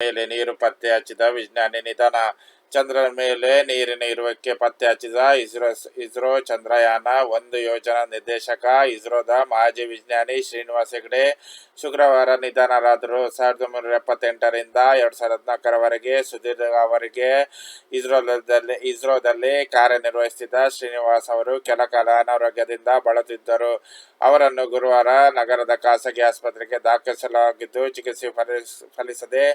ಮೇಲೆ ನೀರು ಪತ್ತೆ ಹಚ್ಚಿದ ವಿಜ್ಞಾನಿ ನಿಧನ ಚಂದ್ರನ ಮೇಲೆ ನೀರಿನ ಇರುವಕ್ಕೆ ಪತ್ತೆ ಹಚ್ಚಿದ ಇಸ್ರೋ ಇಸ್ರೋ ಚಂದ್ರಯಾನ ಒಂದು ಯೋಜನಾ ನಿರ್ದೇಶಕ, ಇಸ್ರೋದ ಮಾಜಿ ವಿಜ್ಞಾನಿ ಶ್ರೀನಿವಾಸ್ ಹೆಗ್ಡೆ ಶುಕ್ರವಾರ ನಿಧನರಾದರು. ಸಾವಿರದ ಒಂಬೈನೂರ ಎಪ್ಪತ್ತೆಂಟರಿಂದ ಎರಡು ಸಾವಿರದ ಹದಿನಾಲ್ಕರವರೆಗೆ ಸುದೀರ್ಘ ಅವರಿಗೆ ಇಸ್ರೋದಲ್ಲಿ ಇಸ್ರೋದಲ್ಲಿ ಕಾರ್ಯನಿರ್ವಹಿಸುತ್ತಿದ್ದ ಶ್ರೀನಿವಾಸ್ ಅವರು ಕೆಲ ಕಾಲ ಅನಾರೋಗ್ಯದಿಂದ ಬಳಲುತ್ತಿದ್ದರು. ಅವರನ್ನು ಗುರುವಾರ ನಗರದ ಖಾಸಗಿ ಆಸ್ಪತ್ರೆಗೆ ದಾಖಲಿಸಲಾಗಿದ್ದು, ಚಿಕಿತ್ಸೆ ಫಲಿಸ್, ಫಲಿಸದೆ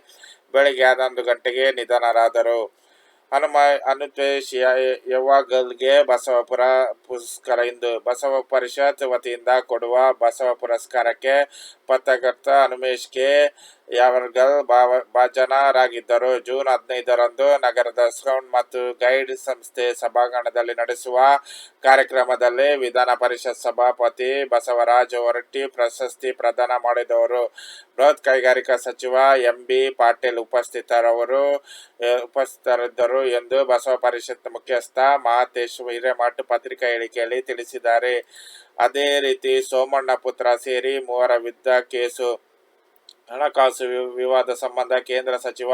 ಬೆಳಗ್ಗೆ ಹನ್ನೊಂದು ಗಂಟೆಗೆ ನಿಧನರಾದರು. ಹನುಮ ಅನುಪೇಶಿಯ ಯುವಗಳಿಗೆ ಬಸವಪುರ ಪುರಸ್ಕಾರ ಇಂದು ಬಸವ ಪರಿಷತ್ ವತಿಯಿಂದ ಕೊಡುವ ಬಸವ ಪುರಸ್ಕಾರಕ್ಕೆ ಪತ್ರಕರ್ತ ಹನುಮೇಶ್ಗೆ ಯಾವರ್ಗಲ್ ಭಾಜನರಾಗಿದ್ದರು. ಜೂನ್ ಹದಿನೈದರಂದು ನಗರದ ಸೌಂಡ್ ಮತ್ತು ಗೈಡ್ ಸಂಸ್ಥೆ ಸಭಾಂಗಣದಲ್ಲಿ ನಡೆಸುವ ಕಾರ್ಯಕ್ರಮದಲ್ಲಿ ವಿಧಾನ ಪರಿಷತ್ ಸಭಾಪತಿ ಬಸವರಾಜ ಹೊರಟ್ಟಿ ಪ್ರಶಸ್ತಿ ಪ್ರದಾನ ಮಾಡಿದವರು. ಬೃಹತ್ ಕೈಗಾರಿಕಾ ಸಚಿವ ಎಂ ಬಿ ಪಾಟೀಲ್ ಉಪಸ್ಥಿತರವರು ಉಪಸ್ಥಿತರಿದ್ದರು ಎಂದು ಬಸವ ಪರಿಷತ್ ಮುಖ್ಯಸ್ಥ ಮಹಾತೇಶ್ ಹಿರೇಮಠ್ ಪತ್ರಿಕಾ ಹೇಳಿಕೆಯಲ್ಲಿ ತಿಳಿಸಿದ್ದಾರೆ. ಅದೇ ರೀತಿ ಸೋಮಣ್ಣ ಪುತ್ರ ಸೇರಿ ಮೂವರ ವಿರುದ್ಧ ಕೇಸು ಹಣಕಾಸು ವಿವಾದ ಸಂಬಂಧ ಕೇಂದ್ರ ಸಚಿವ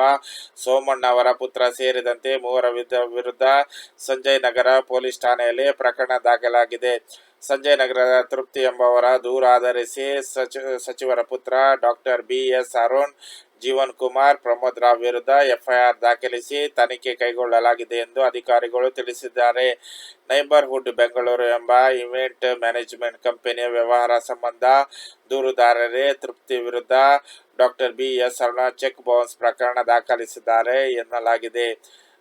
ಸೋಮಣ್ಣ ಅವರ ಪುತ್ರ ಸೇರಿದಂತೆ ಮೂವರ ವಿರುದ್ಧ ಸಂಜಯ್ ನಗರ ಪೊಲೀಸ್ ಠಾಣೆಯಲ್ಲಿ ಪ್ರಕರಣ ದಾಖಲಾಗಿದೆ. ಸಂಜಯ್ ನಗರದ ತೃಪ್ತಿ ಎಂಬವರ ದೂರ ಆಧರಿಸಿ ಸಚಿ, ಸಚಿವರ ಪುತ್ರ doctor B S Arun, Jeevan Kumar, Pramod Rao ವಿರುದ್ಧ ಎಫ್ಐಆರ್ ದಾಖಲಿಸಿ ತನಿಖೆ ಕೈಗೊಳ್ಳಲಾಗಿದೆ ಎಂದು ಅಧಿಕಾರಿಗಳು ತಿಳಿಸಿದ್ದಾರೆ. ನೈಬರ್ಹುಡ್ ಬೆಂಗಳೂರು ಎಂಬ ಇವೆಂಟ್ ಮ್ಯಾನೇಜ್ಮೆಂಟ್ ಕಂಪನಿಯ ವ್ಯವಹಾರ ಸಂಬಂಧ ದೂರುದಾರರೇ ತೃಪ್ತಿ ವಿರುದ್ಧ doctor B S Arun cheque bounce ಪ್ರಕರಣ ದಾಖಲಿಸಿದ್ದಾರೆ ಎನ್ನಲಾಗಿದೆ.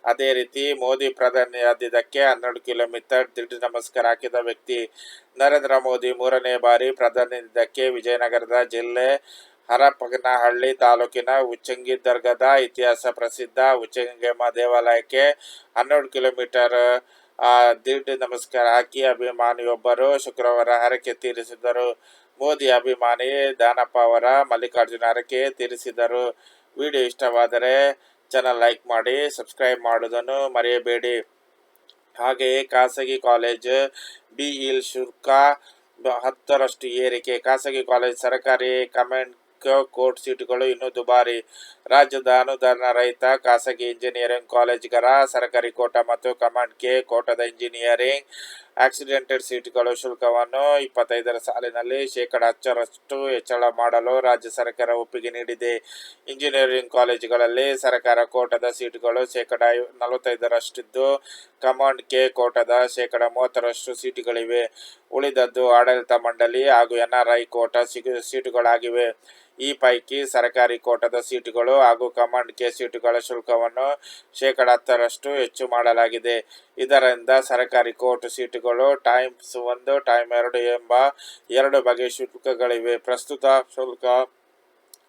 ಅದೇ ರೀತಿ ಮೋದಿ ಪ್ರಧಾನಿಯಾದಿದ್ದಕ್ಕೆ ಹನ್ನೆರಡು ಕಿಲೋಮೀಟರ್ ದಿಢ ನಮಸ್ಕಾರ ಹಾಕಿದ ವ್ಯಕ್ತಿ, ನರೇಂದ್ರ ಮೋದಿ ಮೂರನೇ ಬಾರಿ ಪ್ರಧಾನಿಯಾಗಿದ್ದಕ್ಕೆ ವಿಜಯನಗರದ ಜಿಲ್ಲೆ ಹರಪಗನಹಳ್ಳಿ ತಾಲೂಕಿನ ಉಚ್ಚಂಗಿ ದರ್ಗದ ಇತಿಹಾಸ ಪ್ರಸಿದ್ಧ ಉಚ್ಚಂಗಮ್ಮ ದೇವಾಲಯಕ್ಕೆ ಹನ್ನೆರಡು ಕಿಲೋಮೀಟರ್ ದಿಢ ನಮಸ್ಕಾರ, ಹಾಕಿ ಅಭಿಮಾನಿಯೊಬ್ಬರು ಶುಕ್ರವಾರ ಹರಕೆ ತೀರಿಸಿದರು ಮೋದಿ ಅಭಿಮಾನಿ ದಾನಪ್ಪ ಅವರ ಮಲ್ಲಿಕಾರ್ಜುನ ಹರಕೆ ತೀರಿಸಿದರು ವಿಡಿಯೋ ಇಷ್ಟವಾದರೆ ಚಾನಲ್ ಲೈಕ್ ಮಾಡಿ, ಸಬ್ಸ್ಕ್ರೈಬ್ ಮಾಡುವುದನ್ನು ಮರೆಯಬೇಡಿ. ಹಾಗೆಯೇ ಖಾಸಗಿ ಕಾಲೇಜ್ ಬಿಇಲ್ ಶುಲ್ಕ ಬ- ಹತ್ತರಷ್ಟು ಏರಿಕೆ, ಖಾಸಗಿ ಕಾಲೇಜ್ ಸರ್ಕಾರಿ ಕಮೆಂಟ್ ಕೋರ್ಟ್ ಸೀಟುಗಳು ಇನ್ನೂ ದುಬಾರಿ ರಾಜ್ಯದ ಅನುದಾನ ರಹಿತ, ಖಾಸಗಿ ಇಂಜಿನಿಯರಿಂಗ್ ಕಾಲೇಜ್ಗರ ಸರ್ಕಾರಿ ಕೋಟ ಮತ್ತು ಕಮಾಂಡ್ ಕೆ ಕೋಟದ ಇಂಜಿನಿಯರಿಂಗ್ ಆಕ್ಸಿಡೆಂಟೆಡ್ ಸೀಟ್ಗಳು ಶುಲ್ಕವನ್ನು ಇಪ್ಪತ್ತೈದರ ಸಾಲಿನಲ್ಲಿ ಶೇಕಡ ಹತ್ತರಷ್ಟು ಹೆಚ್ಚಳ ಮಾಡಲು ರಾಜ್ಯ ಸರ್ಕಾರ ಒಪ್ಪಿಗೆ ನೀಡಿದೆ. ಇಂಜಿನಿಯರಿಂಗ್ ಕಾಲೇಜುಗಳಲ್ಲಿ ಸರ್ಕಾರ ಕೋಟದ ಸೀಟುಗಳು ಶೇಕಡ ನಲವತ್ತೈದರಷ್ಟಿದ್ದು, ಕಮಾಂಡ್ ಕೆ ಕೋಟದ ಶೇಕಡ ಮೂವತ್ತರಷ್ಟು ಸೀಟುಗಳಿವೆ. ಉಳಿದದ್ದು ಆಡಳಿತ ಮಂಡಳಿ ಹಾಗೂ ಎನ್ಆರ್ಐ ಕೋಟ ಸೀಟುಗಳಾಗಿವೆ. ಈ ಪೈಕಿ ಸರ್ಕಾರಿ ಕೋಟದ ಸೀಟುಗಳು ಹಾಗೂ ಕಮಾಂಡ್ ಕೆ ಸೀಟುಗಳ ಶುಲ್ಕವನ್ನು ಶೇಕಡ ಹತ್ತರಷ್ಟು ಹೆಚ್ಚು ಮಾಡಲಾಗಿದೆ. ಇದರಿಂದ ಸರ್ಕಾರಿ ಕೋರ್ಟ್ ಸೀಟುಗಳು ಟೈಮ್ಸ್ ಒಂದು, ಟೈಮ್ ಎರಡು ಎಂಬ ಎರಡು ಬಗೆಯ ಶುಲ್ಕಗಳಿವೆ. ಪ್ರಸ್ತುತ ಶುಲ್ಕ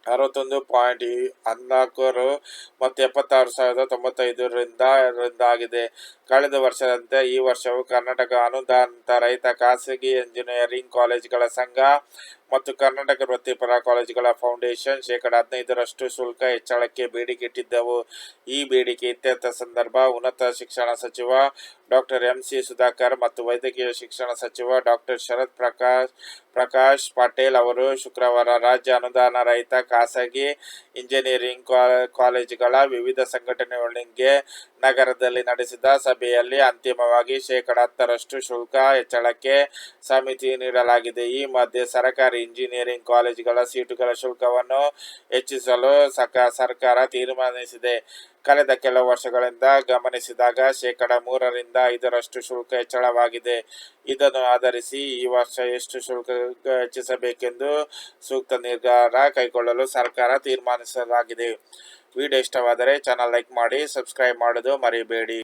ಅರವತ್ತೊಂದು ಪಾಯಿಂಟ್ ಹದಿನಾಲ್ಕರು ಮತ್ತು ಎಪ್ಪತ್ತಾರು ಸಾವಿರದ ತೊಂಬತ್ತೈದರಿಂದ ರಿಂದ ಆಗಿದೆ ಕಳೆದ ವರ್ಷದಂತೆ ಈ ವರ್ಷವು ಕರ್ನಾಟಕ ಅನುದಾನಿತ ರೈತ ಖಾಸಗಿ ಇಂಜಿನಿಯರಿಂಗ್ ಕಾಲೇಜುಗಳ ಸಂಘ ಮತ್ತು ಕರ್ನಾಟಕ ವೃತ್ತಿಪರ ಕಾಲೇಜುಗಳ ಫೌಂಡೇಶನ್ ಶೇಕಡ ಹದಿನೈದರಷ್ಟು ಶುಲ್ಕ ಹೆಚ್ಚಳಕ್ಕೆ ಬೇಡಿಕೆ ಇಟ್ಟಿದ್ದವು ಈ ಬೇಡಿಕೆ ಇತ್ಯರ್ಥ ಸಂದರ್ಭ ಉನ್ನತ ಶಿಕ್ಷಣ ಸಚಿವ ಡಾಕ್ಟರ್ ಎಂ ಸಿ ಸುಧಾಕರ್ ಮತ್ತು ವೈದ್ಯಕೀಯ ಶಿಕ್ಷಣ ಸಚಿವ ಡಾಕ್ಟರ್ ಶರತ್ ಪ್ರಕಾಶ್ ಪ್ರಕಾಶ್ ಪಾಟೇಲ್ ಅವರು ಶುಕ್ರವಾರ ರಾಜ್ಯ ಅನುದಾನ ರಹಿತ ಖಾಸಗಿ ಇಂಜಿನಿಯರಿಂಗ್ ಕಾಲೇಜುಗಳ ವಿವಿಧ ಸಂಘಟನೆಗಳಿಗೆ ನಗರದಲ್ಲಿ ನಡೆಸಿದ ಸಭೆಯಲ್ಲಿ ಅಂತಿಮವಾಗಿ ಶೇಕಡ ಹತ್ತರಷ್ಟು ಶುಲ್ಕ ಹೆಚ್ಚಳಕ್ಕೆ ಸಮಿತಿ ನೀಡಲಾಗಿದೆ. ಈ ಮಧ್ಯೆ ಸರ್ಕಾರಿ ಇಂಜಿನಿಯರಿಂಗ್ ಕಾಲೇಜುಗಳ ಸೀಟುಗಳ ಶುಲ್ಕವನ್ನು ಹೆಚ್ಚಿಸಲು ಸಕ, ಸರ್ಕಾರ ತೀರ್ಮಾನಿಸಿದೆ. ಕಳೆದ ಕೆಲವು ವರ್ಷಗಳಿಂದ ಗಮನಿಸಿದಾಗ ಶೇಕಡ ಮೂರರಿಂದ ಐದರಷ್ಟು ಶುಲ್ಕ ಹೆಚ್ಚಳವಾಗಿದೆ. ಇದನ್ನು ಆಧರಿಸಿ ಈ ವರ್ಷ ಎಷ್ಟು ಶುಲ್ಕ ಹೆಚ್ಚಿಸಬೇಕೆಂದು ಸೂಕ್ತ ನಿರ್ಧಾರ ಕೈಗೊಳ್ಳಲು ಸರ್ಕಾರ ತೀರ್ಮಾನಿಸಲಾಗಿದೆ. ವಿಡಿಯೋ ಇಷ್ಟವಾದರೆ ಚಾನಲ್ ಲೈಕ್ ಮಾಡಿ, ಸಬ್ಸ್ಕ್ರೈಬ್ ಮಾಡೋದು ಮರಿಬೇಡಿ.